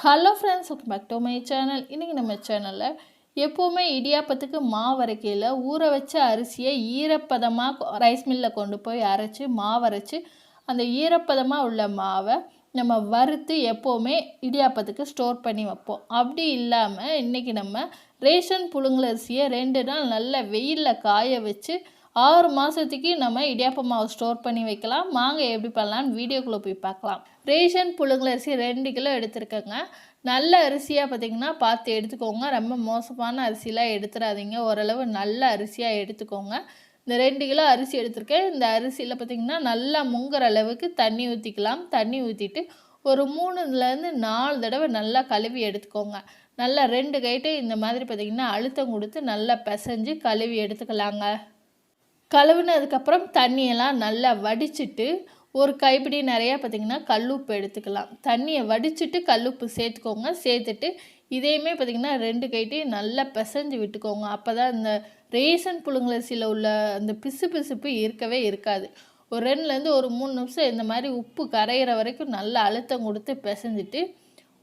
Hello friends welcome back to my channel இன்றைக்கி நம்ம சேனலில் எப்போவுமே இடியாப்பத்துக்கு மாவரைக்கையில் ஊற வச்ச அரிசியை ஈரப்பதமாக ரைஸ் மில்லில் கொண்டு போய் அரைச்சி மாவு அரைச்சி அந்த ஈரப்பதமாக உள்ள மாவை நம்ம வறுத்து எப்போவுமே இடியாப்பத்துக்கு ஸ்டோர் பண்ணி வைப்போம். அப்படி இல்லாமல் இன்றைக்கி நம்ம ரேஷன் புழுங்கல் அரிசியை ரெண்டு நாள் நல்ல வெயிலில் காய வச்சு ஆறு மாதத்துக்கு நம்ம இடியாப்ப மாவு ஸ்டோர் பண்ணி வைக்கலாம். மாங்க எப்படி பண்ணலான்னு வீடியோக்குள்ளே போய் பார்க்கலாம். ரேஷன் புழுங்கல் அரிசி ரெண்டு கிலோ எடுத்துருக்கேங்க. நல்ல அரிசியாக பார்த்தீங்கன்னா பார்த்து எடுத்துக்கோங்க. ரொம்ப மோசமான அரிசிலாம் எடுத்துடாதீங்க ஓரளவு நல்ல அரிசியாக எடுத்துக்கோங்க. இந்த ரெண்டு கிலோ அரிசி எடுத்திருக்கேன். இந்த அரிசியில் பார்த்திங்கன்னா நல்லா முங்குற அளவுக்கு தண்ணி ஊற்றிக்கலாம் தண்ணி ஊற்றிட்டு ஒரு மூணுலேருந்து நாலு தடவை நல்லா கழுவி எடுத்துக்கோங்க. நல்லா ரெண்டு கைட்டு இந்த மாதிரி பார்த்திங்கன்னா அழுத்தம் கொடுத்து நல்லா பிசைஞ்சு கழுவி எடுத்துக்கலாங்க. கழுவுனதுக்கப்புறம் தண்ணியெல்லாம் நல்லா வடிச்சிட்டு ஒரு கைப்பிடி நிறையா பார்த்திங்கன்னா கல்லுப்பு எடுத்துக்கலாம். தண்ணியை வடிச்சிட்டு கல்லுப்பு சேர்த்துக்கோங்க. சேர்த்துட்டு இதையுமே பார்த்திங்கன்னா ரெண்டு கைட்டையும் நல்லா பிசைஞ்சு விட்டுக்கோங்க. அப்போ தான் இந்த ரேசன் புழுங்கலரிசியில் உள்ள அந்த பிசு பிசுப்பு இருக்கவே இருக்காது. ஒரு ரெண்டுலேருந்து ஒரு மூணு நிமிஷம் இந்த மாதிரி உப்பு கரையிற வரைக்கும் நல்லா அழுத்தம் கொடுத்து பிசைஞ்சிட்டு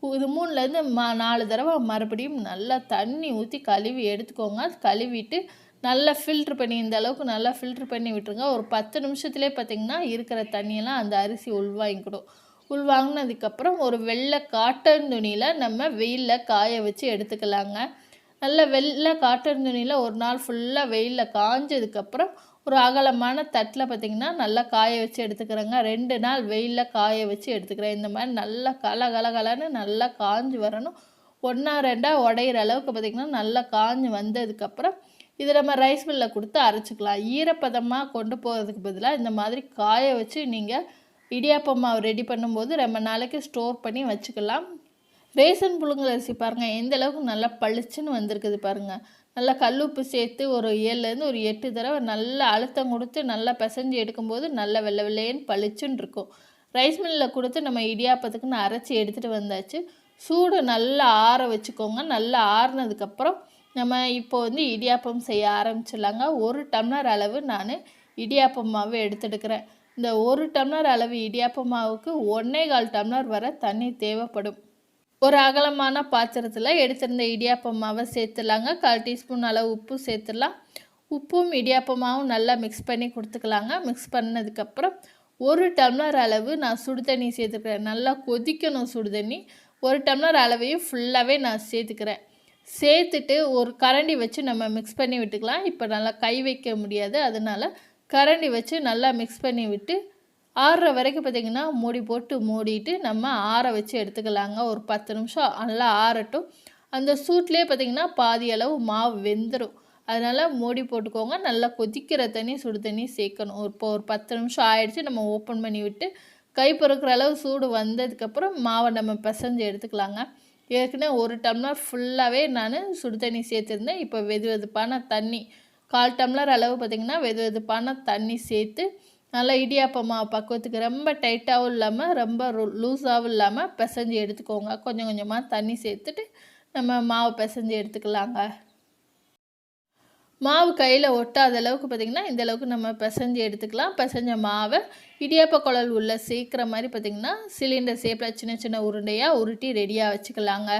இது மூணுலேருந்து மா நாலு தடவை மறுபடியும் நல்லா தண்ணி ஊற்றி கழுவி எடுத்துக்கோங்க. கழுவிட்டு நல்லா ஃபில்ட்ரு பண்ணி இந்த அளவுக்கு நல்லா ஃபில்ட்ரு பண்ணி விட்டுருங்க. ஒரு பத்து நிமிஷத்துலேயே பார்த்திங்கன்னா இருக்கிற தண்ணியெல்லாம் அந்த அரிசி உள்வாங்கிக்கிடும் உள்வாங்கினதுக்கப்புறம் ஒரு வெள்ளை காட்டன் துணியில் நம்ம வெயிலில் காய வச்சு எடுத்துக்கலாங்க. நல்ல வெள்ளை காட்டன் துணியில் ஒரு நாள் ஃபுல்லாக வெயிலில் காஞ்சதுக்கப்புறம் ஒரு அகலமான தட்டில் பார்த்திங்கன்னா நல்லா காய வச்சு எடுத்துக்கிறேங்க. ரெண்டு நாள் வெயிலில் காய வச்சு எடுத்துக்கிறேன். இந்த மாதிரி நல்லா கல கலகலன்னு நல்லா காஞ்சி வரணும். ஒன்றா ரெண்டாக உடையிற அளவுக்கு பார்த்திங்கன்னா நல்லா காஞ்சி வந்ததுக்கப்புறம் இதை நம்ம ரைஸ் மில்லில் கொடுத்து அரைச்சிக்கலாம். ஈரப்பதமாக கொண்டு போகிறதுக்கு பதிலாக இந்த மாதிரி காய வச்சு நீங்கள் இடியாப்பம் மாவு ரெடி பண்ணும்போது ரொம்ப நாளைக்கு ஸ்டோர் பண்ணி வச்சுக்கலாம். ரேசன் புழுங்கல் அரிசி பாருங்கள் எந்த அளவுக்கு நல்லா பளிச்சுன்னு வந்திருக்குது பாருங்கள் நல்லா கல்லுப்பு சேர்த்து ஒரு ஏழுலேருந்து ஒரு எட்டு தடவை நல்லா அழுத்தம் கொடுத்து நல்லா பிசைஞ்சு எடுக்கும்போது நல்லா வெள்ளை வெள்ளையன்னு பளிச்சுன்னு இருக்கும். ரைஸ் மில்லில் கொடுத்து நம்ம இடியாப்பத்துக்குன்னு அரைச்சி எடுத்துகிட்டு வந்தாச்சு. சூடு நல்லா ஆற வச்சுக்கோங்க. நல்லா ஆறுனதுக்கப்புறம் நம்ம இப்போ வந்து இடியாப்பம் செய்ய ஆரம்பிச்சிடலாங்க. ஒரு டம்ளர் அளவு நான் இடியாப்பம் மாவு எடுத்துடுக்கிறேன். இந்த ஒரு டம்ளர் அளவு இடியாப்ப மாவுக்கு ஒன்றே கால் டம்ளர் வர தண்ணி தேவைப்படும். ஒரு அகலமான பாத்திரத்தில் எடுத்திருந்த இடியாப்ப மாவை சேர்த்துலாங்க கால் டீஸ்பூன் அளவு உப்பு சேர்த்துடலாம். உப்பும் இடியாப்பமாவும் நல்லா மிக்ஸ் பண்ணி கொடுத்துக்கலாங்க. மிக்ஸ் பண்ணதுக்கப்புறம் ஒரு டம்ளர் அளவு நான் சுடு தண்ணி சேர்த்துக்கிறேன். நல்லா கொதிக்கணும் சுடு தண்ணி. ஒரு டம்ளர் அளவையும் ஃபுல்லாகவே நான் சேர்த்துக்கிறேன். சேர்த்துட்டு ஒரு கரண்டி வச்சு நம்ம மிக்ஸ் பண்ணி விட்டுக்கலாம். இப்போ நல்லா கை வைக்க முடியாது. அதனால் கரண்டி வச்சு நல்லா மிக்ஸ் பண்ணி விட்டு ஆறுற வரைக்கும் பார்த்திங்கன்னா மூடி போட்டு மூடிட்டு நம்ம ஆற வச்சு எடுத்துக்கலாங்க. ஒரு பத்து நிமிஷம் நல்லா ஆறட்டும். அந்த சூட்லேயே பார்த்திங்கன்னா பாதி அளவு மாவு வெந்துடும் அதனால் மூடி போட்டுக்கோங்க. நல்லா கொதிக்கிற தண்ணி சுடு தண்ணி சேர்க்கணும். இப்போ ஒரு பத்து நிமிஷம் ஆயிடுச்சு. நம்ம ஓப்பன் பண்ணி விட்டு கை பொறுக்கிற அளவு சூடு வந்ததுக்கப்புறம் மாவை நம்ம பிசைஞ்சு எடுத்துக்கலாங்க. ஏற்கனவே ஒரு டம்ளர் ஃபுல்லாகவே நான் சுடு தண்ணி சேர்த்துருந்தேன். இப்போ வெது வெதுப்பான தண்ணி கால் டம்ளர் அளவு பார்த்திங்கன்னா வெது வெதுப்பான தண்ணி சேர்த்து நல்லா இடியாப்ப மாவு பக்குவத்துக்கு ரொம்ப டைட்டாகவும் இல்லாமல் ரொம்ப லூஸாகவும் இல்லாமல் பிசைஞ்சு எடுத்துக்கோங்க. கொஞ்சம் கொஞ்சமாக தண்ணி சேர்த்துட்டு நம்ம மாவு பிசைஞ்சு எடுத்துக்கலாங்க. மாவு கையில் ஒட்டாத அளவுக்கு பார்த்திங்கன்னா இந்தளவுக்கு நம்ம பிசைஞ்சு எடுத்துக்கலாம். பிசைஞ்ச மாவை இடியாப்ப குழல் உள்ள சேர்க்குற மாதிரி பார்த்திங்கன்னா சிலிண்டர் சேப்பில் சின்ன சின்ன உருண்டையாக உருட்டி ரெடியாக வச்சுக்கலாங்க.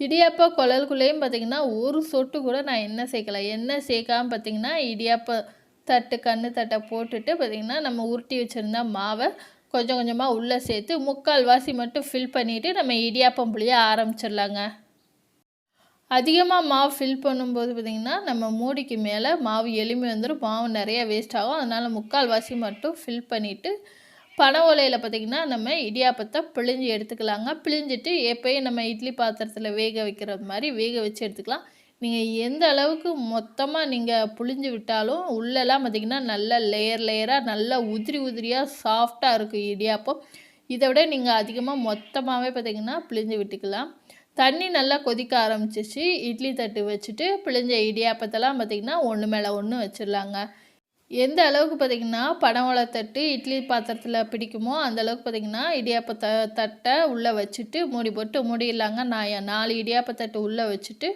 இடியாப்ப குழலுக்குள்ளேயும் பார்த்திங்கன்னா ஒரு சொட்டு கூட நான் எண்ணெய் சேர்க்கலாம் எண்ணெய் சேர்க்காமல் பார்த்திங்கன்னா இடியாப்ப தட்டு கண்ணு தட்டை போட்டுட்டு பார்த்திங்கன்னா நம்ம உருட்டி வச்சுருந்தா மாவை கொஞ்சம் கொஞ்சமாக உள்ளே சேர்த்து முக்கால் வாசி மட்டும் ஃபில் பண்ணிவிட்டு நம்ம இடியாப்பம் புளிய ஆரம்பிச்சிடலாங்க. அதிகமாக மாவு ஃபில் பண்ணும்போது பார்த்திங்கன்னா நம்ம மூடிக்கு மேலே மாவு எளிமை வந்துடும் மாவு நிறையா வேஸ்ட் ஆகும். அதனால் முக்கால் வாசி மட்டும் ஃபில் பண்ணிவிட்டு பனை ஓலையில் பார்த்திங்கன்னா நம்ம இடியாப்பத்தை பிழிஞ்சு எடுத்துக்கலாங்க. பிழிஞ்சிட்டு எப்போயும் நம்ம இட்லி பாத்திரத்தில் வேக வைக்கிறது மாதிரி வேக வச்சு எடுத்துக்கலாம். நீங்கள் எந்த அளவுக்கு மொத்தமாக நீங்கள் புழிஞ்சு விட்டாலும் உள்ளெல்லாம் பார்த்திங்கன்னா நல்ல லேயர் லேயராக நல்லா உதிரி உதிரியாக சாஃப்டாக இருக்கும் இடியாப்பம் இதை விட நீங்கள் அதிகமாக மொத்தமாகவே பார்த்திங்கன்னா பிழிஞ்சு விட்டுக்கலாம். தண்ணி நல்லா கொதிக்க ஆரம்பிச்சிச்சு இட்லி தட்டு வச்சுட்டு பிழிஞ்ச இடியாப்பத்தெல்லாம் பார்த்திங்கன்னா ஒன்று மேலே ஒன்று வச்சிடலாங்க. எந்த அளவுக்கு பார்த்திங்கன்னா பனவளை தட்டு இட்லி பாத்திரத்தில் பிடிக்குமோ அந்த அளவுக்கு பார்த்திங்கன்னா இடியாப்ப த தட்டை உள்ளே வச்சுட்டு மூடி போட்டு மூடிடலாங்க. நான் நாலு இடியாப்ப தட்டு உள்ளே வச்சுட்டு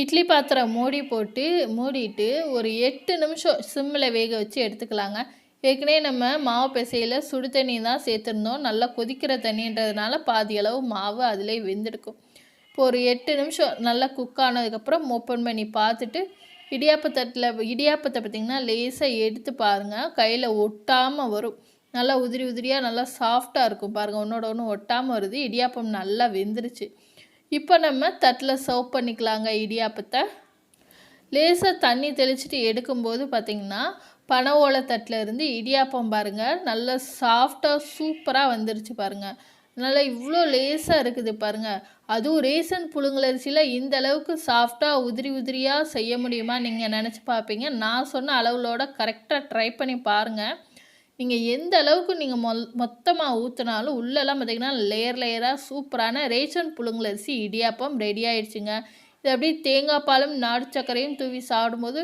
இட்லி பாத்திரம் மூடி போட்டு மூடிட்டு ஒரு எட்டு நிமிஷம் சிம்மில் வேக வச்சு எடுத்துக்கலாங்க. ஏற்கனவே நம்ம மாவு பிசையில் சுடு தண்ணி தான் சேர்த்துருந்தோம். நல்லா கொதிக்கிற தண்ணின்றதுனால பாதி அளவு மாவு அதிலே வெந்திருக்கும் இப்போ ஒரு எட்டு நிமிஷம் நல்லா குக் ஆனதுக்கப்புறம் ஓப்பன் பண்ணி பார்த்துட்டு இடியாப்பத்தட்டில் இடியாப்பத்தை பார்த்திங்கன்னா லேசாக எடுத்து பாருங்கள் கையில் ஒட்டாமல் வரும். நல்லா உதிரி உதிரியாக நல்லா சாஃப்டாக இருக்கும் பாருங்கள் ஒன்றோட ஒன்று ஒட்டாமல் வருது. இடியாப்பம் நல்லா வெந்துருச்சு. இப்போ நம்ம தட்டில் சர்வ் பண்ணிக்கலாங்க இடியாப்பத்தை. லேசாக தண்ணி தெளிச்சுட்டு எடுக்கும்போது பார்த்திங்கன்னா பனை ஓலை தட்டில் இருந்து இடியாப்பம் பாருங்கள் நல்லா சாஃப்டாக சூப்பராக வந்துருச்சு பாருங்கள் நல்லா இவ்வளோ லேசாக இருக்குது பாருங்கள் அதுவும் ரேசன் புழுங்கலரிசியில் இந்த அளவுக்கு சாஃப்டாக உதிரி உதிரியாக செய்ய முடியுமா நீங்கள் நினச்சி பார்ப்பீங்க. நான் சொன்ன அளவுகளோட கரெக்டாக ட்ரை பண்ணி பாருங்கள் நீங்கள் எந்த அளவுக்கு நீங்கள் மொ மொத்தமாக ஊற்றினாலும் உள்ளெல்லாம் பார்த்திங்கன்னா லேயர் லேயராக சூப்பரான ரேஷன் புழுங்கலரிசி இடியாப்பம் ரெடி ஆயிடுச்சுங்க. இது அப்படியே தேங்காய் பாலும் நாடு சர்க்கரையும் தூவி சாப்பிடும்போது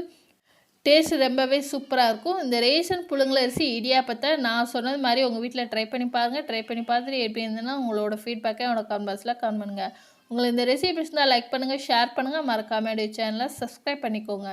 டேஸ்ட் ரொம்பவே சூப்பராக இருக்கும். இந்த ரேஷன் புழுங்கலரிசி இடியாப்பத்தை நான் சொன்னது மாதிரி உங்கள் வீட்டில் ட்ரை பண்ணி பாருங்கள் ட்ரை பண்ணி பார்த்துட்டு எப்படி இருந்ததுன்னா உங்களோட ஃபீட்பேக்கை என்னோட கமெண்ட் பாக்ஸில் கமெண்ட் பண்ணுங்கள் உங்களுக்கு இந்த ரெசிபிஸ் தான் லைக் பண்ணுங்கள் ஷேர் பண்ணுங்கள் மறக்காம சேனலை சப்ஸ்கிரைப் பண்ணிக்கோங்க.